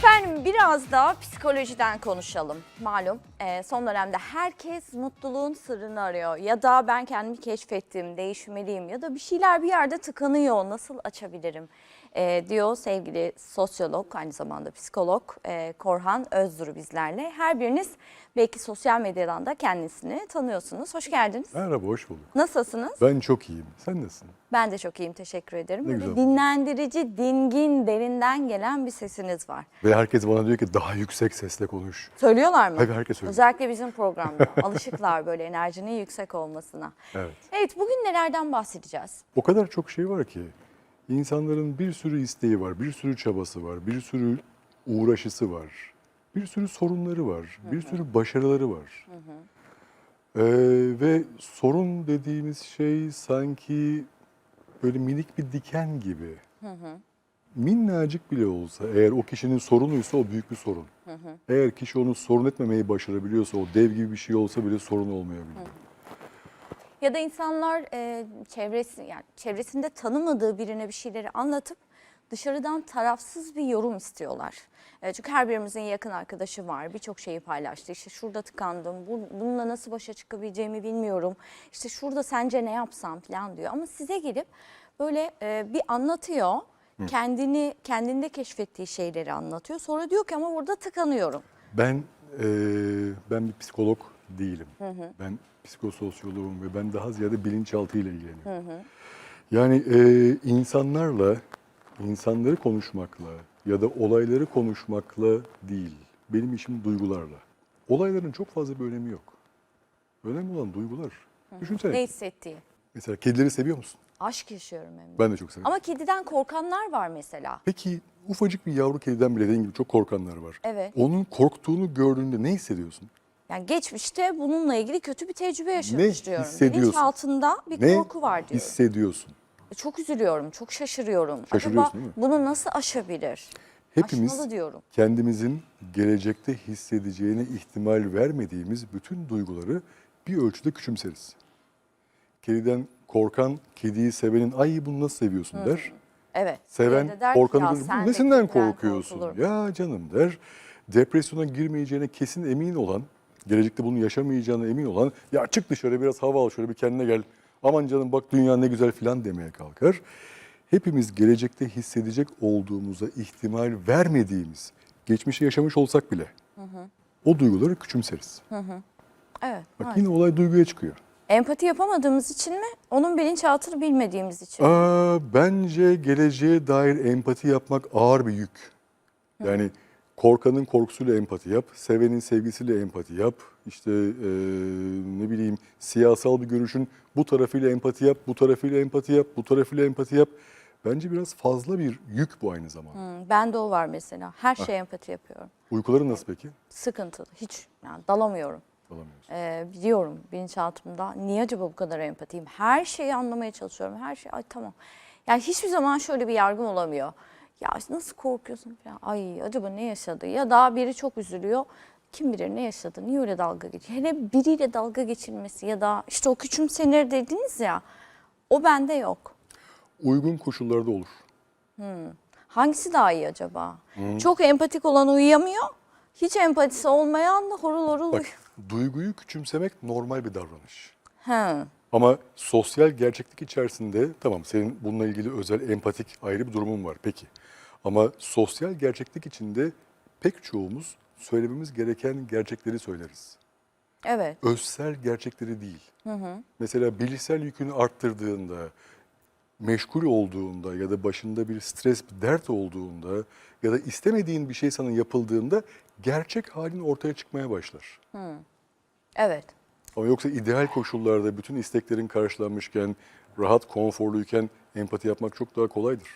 Efendim biraz da psikolojiden konuşalım. Malum e, son dönemde herkes mutluluğun sırrını arıyor. Ya da ben kendimi keşfettim, değişmeliyim ya da bir şeyler bir yerde tıkanıyor, nasıl açabilirim e, diyor sevgili sosyolog, aynı zamanda psikolog e, Korhan Özduru bizlerle. Her biriniz belki sosyal medyadan da kendisini tanıyorsunuz. Hoş geldiniz. Merhaba, hoş bulduk. Nasılsınız? Ben çok iyiyim. Sen nasılsın? Ben de çok iyiyim, teşekkür ederim. Ne güzel. dinlendirici, dingin, derinden gelen bir sesiniz var. Ve herkes bana diyor ki daha yüksek sesle konuş. Söylüyorlar mı? Tabii herkes söylüyor. Özellikle bizim programda. Alışıklar böyle enerjinin yüksek olmasına. Evet. Evet bugün nelerden bahsedeceğiz? O kadar çok şey var ki. İnsanların bir sürü isteği var, bir sürü çabası var, bir sürü uğraşısı var. Bir sürü sorunları var, bir sürü başarıları var. Ee, ve sorun dediğimiz şey sanki böyle minik bir diken gibi. Minnacık bile olsa eğer o kişinin sorunuysa o büyük bir sorun. Eğer kişi onu sorun etmemeyi başarabiliyorsa o dev gibi bir şey olsa bile sorun olmayabilir. Ya da insanlar e, çevresi yani çevresinde tanımadığı birine bir şeyleri anlatıp dışarıdan tarafsız bir yorum istiyorlar. E, çünkü her birimizin yakın arkadaşı var. Birçok şeyi paylaştı. İşte şurada tıkandım. Bu, bununla nasıl başa çıkabileceğimi bilmiyorum. İşte şurada sence ne yapsam falan diyor. Ama size gelip böyle e, bir anlatıyor. Kendini kendinde keşfettiği şeyleri anlatıyor. Sonra diyor ki ama burada tıkanıyorum. Ben eee, ben bir psikolog değilim. Ben psikososyoloğum ve ben daha ziyade bilinçaltı ile ilgileniyorum. Yani eee, insanlarla, insanları konuşmakla ya da olayları konuşmakla değil. Benim işim duygularla. Olayların çok fazla bir önemi yok. Önemli olan duygular. Düşünsene. Ne hissettiği. Mesela kedileri seviyor musun? Aşk yaşıyorum hem de. Ben de çok seviyorum. Ama kediden korkanlar var mesela. Peki ufacık bir yavru kediden bile dediğin gibi çok korkanlar var. Evet. Onun korktuğunu gördüğünde ne hissediyorsun? Yani geçmişte bununla ilgili kötü bir tecrübe yaşamış Ne diyorum. hissediyorsun? Bilinç altında bir ne korku var diyorum. hissediyorsun? Çok üzülüyorum, çok şaşırıyorum. Acaba değil mi? bunu nasıl aşabilir? Hepimiz Aşmalı diyorum. kendimizin gelecekte hissedeceğine ihtimal vermediğimiz bütün duyguları bir ölçüde küçümseriz. Kediden korkan, kediyi sevenin ay bunu nasıl seviyorsun der. Evet. Seven Ya da der ki, korkanı "Ya görür, sen de nesinden kediden korkuyorsun? korkulur." Ya canım der. Depresyona girmeyeceğine kesin emin olan, gelecekte bunu yaşamayacağına emin olan ya çık dışarı biraz hava al şöyle bir kendine gel. Aman canım bak dünya ne güzel filan demeye kalkar. Hepimiz gelecekte hissedecek olduğumuza ihtimal vermediğimiz, geçmişi yaşamış olsak bile o duyguları küçümseriz. Evet. Bak maalesef. yine olay duyguya çıkıyor. Empati yapamadığımız için mi? Onun bilinçaltını bilmediğimiz için mi? Aa, bence geleceğe dair empati yapmak ağır bir yük. Yani korkanın korkusuyla empati yap, sevenin sevgisiyle empati yap. İşte eee, ne bileyim siyasal bir görüşün bu tarafıyla empati yap, bu tarafıyla empati yap, bu tarafıyla empati yap. Bence biraz fazla bir yük bu aynı zamanda. Hmm, bende o var mesela. Her şeye empati yapıyorum. Uykuların nasıl peki? Sıkıntılı. Hiç yani dalamıyorum. Alamıyorsun. Ee, biliyorum bilinçaltımda niye acaba bu kadar empatiyim? Her şeyi anlamaya çalışıyorum. Her şey ay tamam. Yani hiçbir zaman şöyle bir yargım olamıyor. Ya nasıl korkuyorsun falan. Ay acaba ne yaşadı? Ya da biri çok üzülüyor. Kim bilir ne yaşadı? Niye öyle dalga geçiyor? Hele biriyle dalga geçilmesi ya da işte o küçümsenir dediniz ya. O bende yok. Uygun koşullarda olur. Hangisi daha iyi acaba? Çok empatik olan uyuyamıyor. Hiç empatisi olmayan da horul horul Bak duyguyu küçümsemek normal bir davranış. He. Ama sosyal gerçeklik içerisinde tamam senin bununla ilgili özel empatik ayrı bir durumun var peki. Ama sosyal gerçeklik içinde pek çoğumuz söylememiz gereken gerçekleri söyleriz. Evet. Özsel gerçekleri değil. Mesela bilişsel yükünü arttırdığında, meşgul olduğunda ya da başında bir stres, bir dert olduğunda ya da istemediğin bir şey sana yapıldığında gerçek halin ortaya çıkmaya başlar. Evet. Ama yoksa ideal koşullarda bütün isteklerin karşılanmışken, rahat, konforluyken empati yapmak çok daha kolaydır.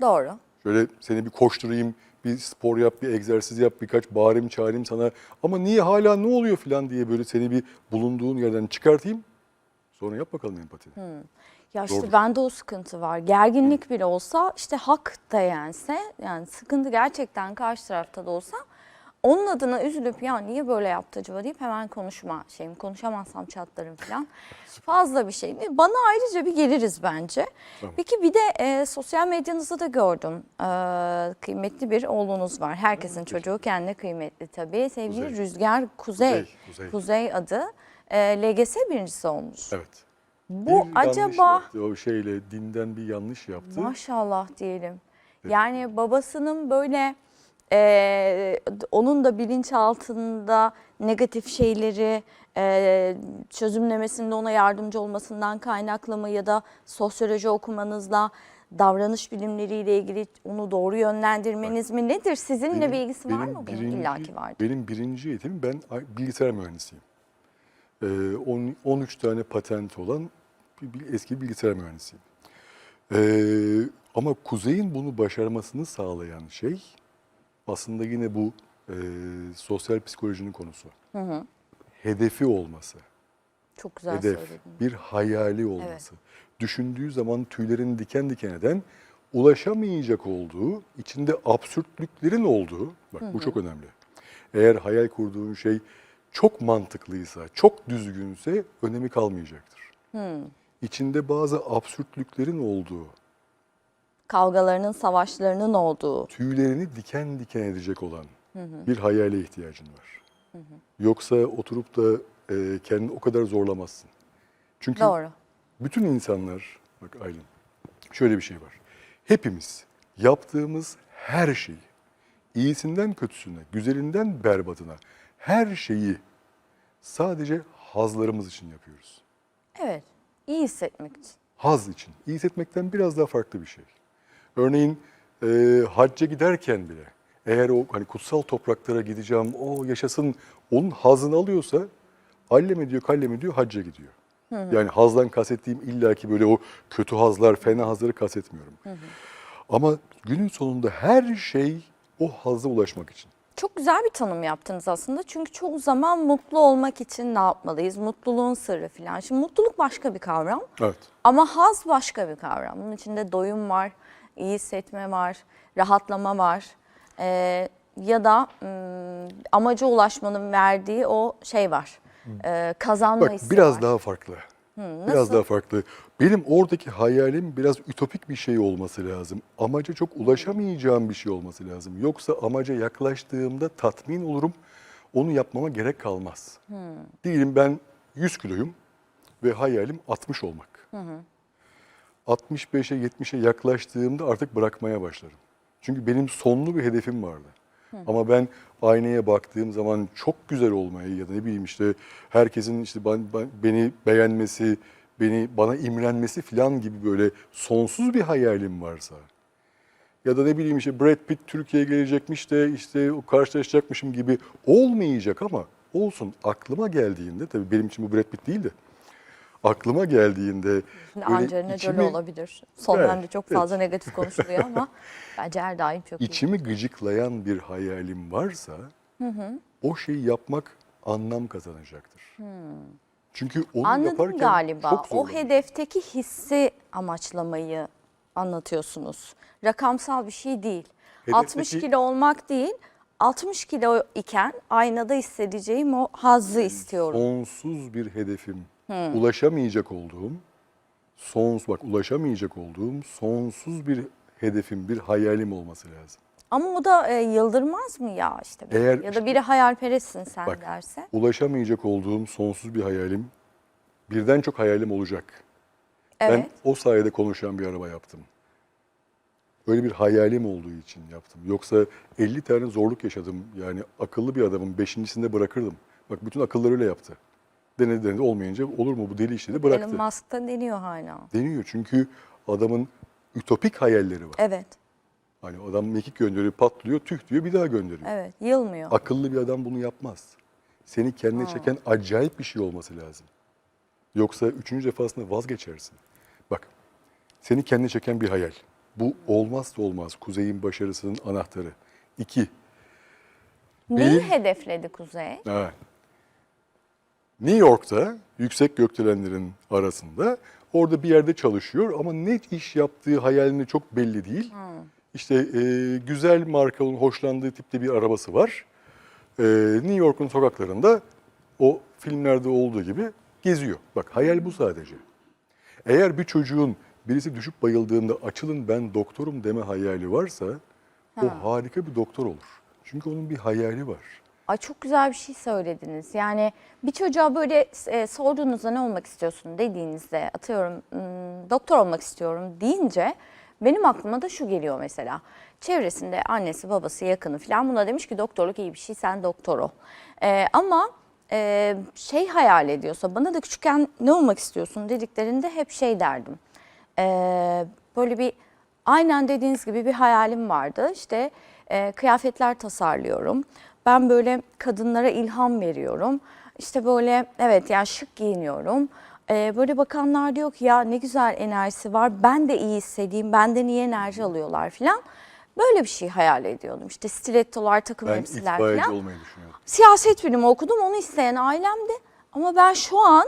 Doğru. Şöyle seni bir koşturayım, bir spor yap, bir egzersiz yap, birkaç bağırayım, çağırayım sana. Ama niye hala ne oluyor falan diye böyle seni bir bulunduğun yerden çıkartayım. Sonra yap bakalım empati. Ya işte Doğrudur. bende o sıkıntı var. Gerginlik bile olsa işte hak da yense yani sıkıntı gerçekten karşı tarafta da olsa onun adına üzülüp ya niye böyle yaptı acaba deyip hemen konuşma şeyim konuşamazsam çatlarım falan. Fazla bir şey. Bana ayrıca bir geliriz bence. Tamam. Peki bir de e, sosyal medyanızda da gördüm. E, kıymetli bir oğlunuz var. Herkesin çocuğu kendine kıymetli tabii. Sevgili Kuzey. Rüzgar Kuzey. Kuzey, Kuzey. Kuzey adı. E, LGS birincisi olmuş. Evet. Bu Bir acaba yaptı, o şeyle dinden bir yanlış yaptı. Maşallah diyelim. Yani babasının böyle e, onun da bilinçaltında negatif şeyleri e, çözümlemesinde ona yardımcı olmasından kaynaklı mı ya da sosyoloji okumanızla davranış bilimleriyle ilgili onu doğru yönlendirmeniz mi nedir? Sizinle Benim- bir ilgisi var mı birinci- İllaki vardır. Benim birinci eğitimim ben bilgisayar mühendisiyim. Ee, on- 13 tane patent olan bir, bir eski bilgisayar mühendisiyim. Ee, ama Kuzey'in bunu başarmasını sağlayan şey aslında yine bu e, sosyal psikolojinin konusu. Hedefi olması. Çok güzel hedef, söyledin. bir hayali olması. Düşündüğü zaman tüylerini diken diken eden, ulaşamayacak olduğu, içinde absürtlüklerin olduğu, bak bu çok önemli. Eğer hayal kurduğun şey çok mantıklıysa, çok düzgünse önemi kalmayacaktır. İçinde bazı absürtlüklerin olduğu, Kavgalarının, savaşlarının olduğu. tüylerini diken diken edecek olan bir hayale ihtiyacın var. Yoksa oturup da e, kendini o kadar zorlamazsın. Çünkü Doğru. bütün insanlar, bak Aylin, şöyle bir şey var. Hepimiz yaptığımız her şeyi, iyisinden kötüsüne, güzelinden berbatına, her şeyi sadece hazlarımız için yapıyoruz. Evet. İyi hissetmek için. Haz için. İyi hissetmekten biraz daha farklı bir şey. Örneğin e, hacca giderken bile eğer o hani kutsal topraklara gideceğim, o yaşasın, onun hazını alıyorsa allem ediyor, kallem ediyor, hacca gidiyor. Yani hazdan kastettiğim illaki böyle o kötü hazlar, fena hazları kastetmiyorum. Ama günün sonunda her şey o haza ulaşmak için. Çok güzel bir tanım yaptınız aslında. Çünkü çok zaman mutlu olmak için ne yapmalıyız? Mutluluğun sırrı falan. Şimdi mutluluk başka bir kavram. Evet. Ama haz başka bir kavram. Bunun içinde doyum var, iyi hissetme var, rahatlama var. Ee, ya da ım, amaca ulaşmanın verdiği o şey var. Ee, kazanma Bak hissi biraz var. daha farklı. Biraz nasıl? daha farklı. Benim oradaki hayalim biraz ütopik bir şey olması lazım. Amaca çok ulaşamayacağım bir şey olması lazım. Yoksa amaca yaklaştığımda tatmin olurum. Onu yapmama gerek kalmaz. Diyelim ben 100 kiloyum ve hayalim 60 olmak. 65'e 70'e yaklaştığımda artık bırakmaya başlarım. Çünkü benim sonlu bir hedefim vardı. Ama ben aynaya baktığım zaman çok güzel olmayı ya da ne bileyim işte herkesin işte ben, ben- beni beğenmesi, beni bana imrenmesi falan gibi böyle sonsuz bir hayalim varsa ya da ne bileyim işte Brad Pitt Türkiye'ye gelecekmiş de işte karşılaşacakmışım gibi olmayacak ama olsun aklıma geldiğinde tabii benim için bu Brad Pitt değil de aklıma geldiğinde Angelina içimi- Jolie olabilir. Son Evet, dönemde çok evet. fazla negatif konuşuluyor ama bence her daim çok iyi. içimi gıcıklayan bir hayalim varsa o şeyi yapmak anlam kazanacaktır. Çünkü onu Anladım yaparken galiba. çok O zorlanıyorum. hedefteki hissi amaçlamayı anlatıyorsunuz. Rakamsal bir şey değil. Hedefteki- 60 kilo olmak değil, 60 kilo iken aynada hissedeceğim o hazzı istiyorum. sonsuz bir hedefim, ulaşamayacak olduğum, sonsuz bak ulaşamayacak olduğum sonsuz bir hedefim, bir hayalim olması lazım. Ama o da e, yıldırmaz mı ya işte? Eğer ya da biri hayalperestsin sen Bak derse. ulaşamayacak olduğum sonsuz bir hayalim, birden çok hayalim olacak. Evet. Ben o sayede konuşan bir araba yaptım. Öyle bir hayalim olduğu için yaptım. Yoksa 50 tane zorluk yaşadım. Yani akıllı bir adamın beşincisinde bırakırdım. Bak bütün akıllar öyle yaptı. Denedi denedi olmayınca olur mu bu deli işleri de bıraktı. Elon Musk'ta deniyor hala. Deniyor çünkü adamın ütopik hayalleri var. Evet, Hani adam mekik gönderiyor patlıyor tüh diyor bir daha gönderiyor. evet. Yılmıyor. Akıllı bir adam bunu yapmaz. Seni kendine çeken acayip bir şey olması lazım. Yoksa üçüncü defasında vazgeçersin. Bak, seni kendine çeken bir hayal. Bu olmazsa olmaz. Kuzey'in başarısının anahtarı. İki, Neyi bir- hedefledi Kuzey? evet. New York'ta yüksek gökdelenlerin arasında orada bir yerde çalışıyor ama ne iş yaptığı hayalinde çok belli değil. İşte e, güzel markanın hoşlandığı tipte bir arabası var. e, New York'un sokaklarında o filmlerde olduğu gibi geziyor. Bak hayal bu sadece. Eğer bir çocuğun birisi düşüp bayıldığında açılın ben doktorum deme hayali varsa o harika bir doktor olur. Çünkü onun bir hayali var. Ay çok güzel bir şey söylediniz. Yani bir çocuğa böyle e, sorduğunuzda ne olmak istiyorsun dediğinizde atıyorum "Hmm, doktor olmak istiyorum deyince benim aklıma da şu geliyor mesela. Çevresinde annesi babası yakını falan buna demiş ki doktorluk iyi bir şey sen doktor ol. E, ama e, şey hayal ediyorsa bana da küçükken ne olmak istiyorsun dediklerinde hep şey derdim. E, böyle bir aynen dediğiniz gibi bir hayalim vardı. İşte e, kıyafetler tasarlıyorum. Ben böyle kadınlara ilham veriyorum. İşte böyle evet yani şık giyiniyorum. E, böyle bakanlar diyor ki ya ne güzel enerjisi var. Ben de iyi hissedeyim. Benden iyi enerji alıyorlar falan. Böyle bir şey hayal ediyordum. İşte stilettolar, takım Ben elbiseler itfaiyeci falan. olmayı düşünüyorum. Siyaset bilimi okudum. Onu isteyen ailemdi. Ama ben şu an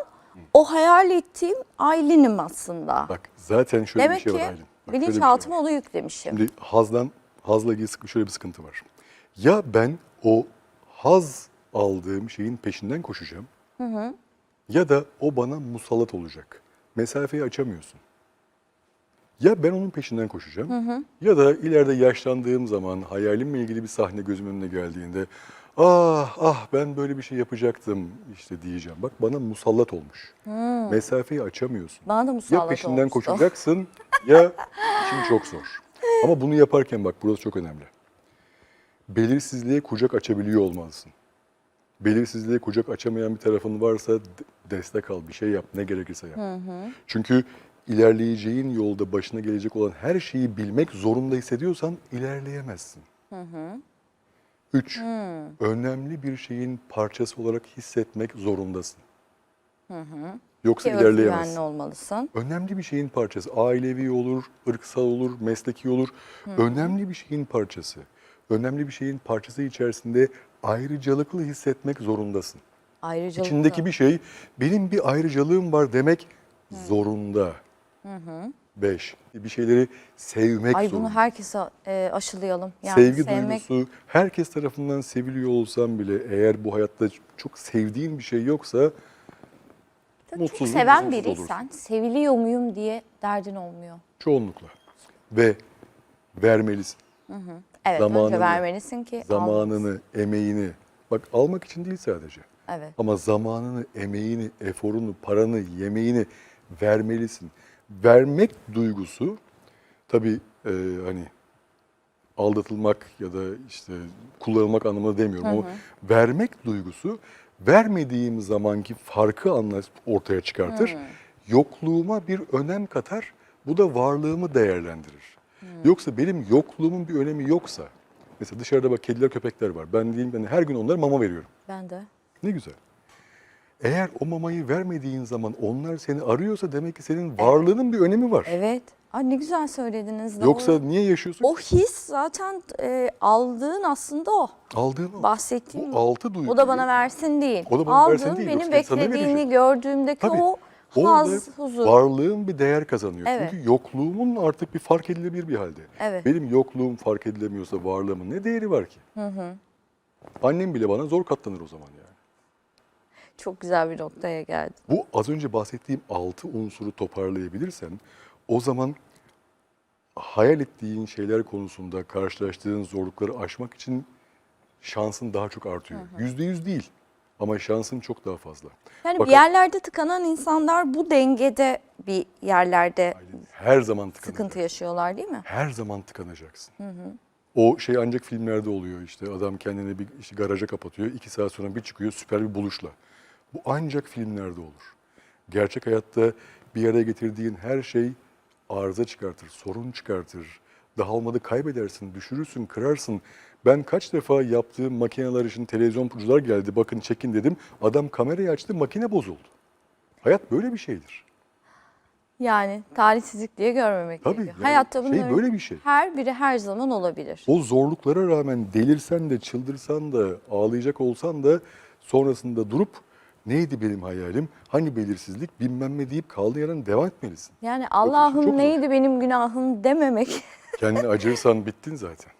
o hayal ettiğim ailenim aslında. Bak zaten şöyle Demek bir şey var ki Aylin. Bir şey bilinçaltıma var. onu yüklemişim. Şimdi hazdan, hazla ilgili şöyle bir sıkıntı var. Ya ben o haz aldığım şeyin peşinden koşacağım. Ya da o bana musallat olacak. Mesafeyi açamıyorsun. Ya ben onun peşinden koşacağım ya da ileride yaşlandığım zaman hayalimle ilgili bir sahne gözümün önüne geldiğinde ah ah ben böyle bir şey yapacaktım işte diyeceğim. Bak bana musallat olmuş. Mesafeyi açamıyorsun. Bana da Ya musallat peşinden olmuştu. koşacaksın ya işin çok zor. Ama bunu yaparken bak burası çok önemli. Belirsizliğe kucak açabiliyor olmalısın. Belirsizliğe kucak açamayan bir tarafın varsa de- destek al, bir şey yap, ne gerekirse yap. Çünkü ilerleyeceğin yolda başına gelecek olan her şeyi bilmek zorunda hissediyorsan ilerleyemezsin. Üç, önemli bir şeyin parçası olarak hissetmek zorundasın. Yoksa Ki ilerleyemezsin olmalısın. önemli bir şeyin parçası. Ailevi olur, ırksal olur, mesleki olur. Önemli bir şeyin parçası. Önemli bir şeyin parçası içerisinde ayrıcalıklı hissetmek zorundasın. Ayrıcalıklı. İçindeki bir şey benim bir ayrıcalığım var demek zorunda. Beş, bir şeyleri sevmek Ay zorunda. bunu herkese e, aşılayalım. Yani Sevgi sevmek duygusu, herkes tarafından seviliyor olsam bile eğer bu hayatta çok sevdiğin bir şey yoksa çok mutsuz, seven huzursuz olursun. biriysen seviliyor muyum diye derdin olmuyor. çoğunlukla. Ve vermelisin. Evet Zamanını, önce vermelisin ki zamanını, emeğini. Bak almak için değil sadece. Evet. Ama zamanını, emeğini, eforunu, paranı, yemeğini vermelisin. Vermek duygusu tabii e, hani aldatılmak ya da işte kullanılmak anlamında demiyorum ama vermek duygusu vermediğim zamanki farkı anlar, ortaya çıkartır. Yokluğuma bir önem katar. Bu da varlığımı değerlendirir. Yoksa benim yokluğumun bir önemi yoksa mesela dışarıda bak kediler köpekler var. Ben diyeyim ben her gün onlara mama veriyorum. Ben de. Ne güzel. Eğer o mamayı vermediğin zaman onlar seni arıyorsa demek ki senin varlığının bir önemi var. Evet. Ay ne güzel söylediniz. doğru. Yoksa niye yaşıyorsun? o his zaten e, aldığın aslında o. Aldığın o. Bahsettiğim Bu altı duygu. O da bana versin değil. O da bana Aldığım versin değil, benim yoksa beklediğini gördüğümdeki Tabii. o Orada haz, huzur. varlığın bir değer kazanıyor. Evet. Çünkü yokluğumun artık bir fark edilebilir bir halde. Evet. Benim yokluğum fark edilemiyorsa varlığımın ne değeri var ki? Annem bile bana zor katlanır o zaman yani. Çok güzel bir noktaya geldi. Bu az önce bahsettiğim altı unsuru toparlayabilirsen o zaman hayal ettiğin şeyler konusunda karşılaştığın zorlukları aşmak için şansın daha çok artıyor. Yüzde yüz değil ama şansın çok daha fazla. Yani Fakat bir yerlerde tıkanan insanlar bu dengede bir yerlerde her zaman sıkıntı yaşıyorlar değil mi? Her zaman tıkanacaksın. O şey ancak filmlerde oluyor işte adam kendini bir işte garaja kapatıyor. iki saat sonra bir çıkıyor süper bir buluşla. Bu ancak filmlerde olur. Gerçek hayatta bir araya getirdiğin her şey arıza çıkartır, sorun çıkartır. Daha olmadı kaybedersin, düşürürsün, kırarsın. Ben kaç defa yaptığım makineler için televizyoncular geldi bakın çekin dedim. Adam kamerayı açtı makine bozuldu. Hayat böyle bir şeydir. Yani talihsizlik diye görmemek Tabii, gerekiyor. yani Hayatta şey bunların böyle bir şey. her biri her zaman olabilir. O zorluklara rağmen delirsen de çıldırsan da ağlayacak olsan da sonrasında durup neydi benim hayalim? Hani belirsizlik bilmem ne deyip kaldığı yerden devam etmelisin. Yani çok Allah'ım zor. neydi benim günahım dememek. Kendini acırsan bittin zaten.